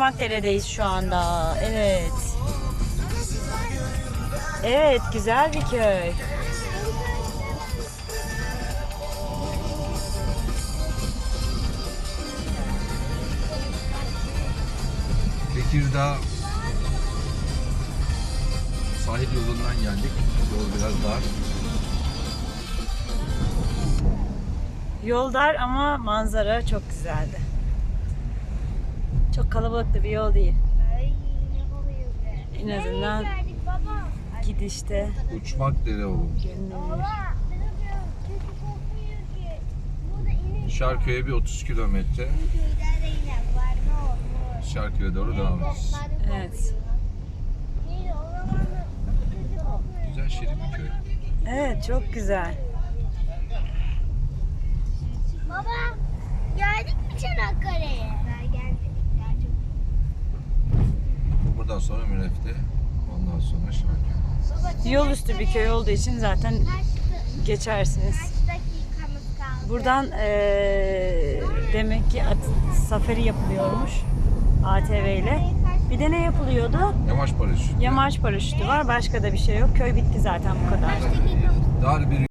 Uçmakdere'deyiz şu anda. Evet. Evet, güzel bir köy. Tekirdağ sahil yolundan geldik. Yol biraz dar. Yol dar ama manzara çok güzeldi. Çok kalabalık da bir yol değil. Ay ne oluyor be? En azından gidişte Uçmak dere oğlum. Şarköy'e bir 30 kilometre. Şarköy'e doğru devam edeceğiz. Evet. Güzel şirin bir köy. Evet, çok güzel. Sonra Mürefte. Ondan sonra Şarköy. Yol üstü bir köy olduğu için zaten geçersiniz. Buradan eee, demek ki at, safari yapılıyormuş ATV ile. Bir de ne yapılıyordu? Yamaç paraşütü. Yamaç paraşütü var. Başka da bir şey yok. Köy bitti zaten bu kadar. Dar bir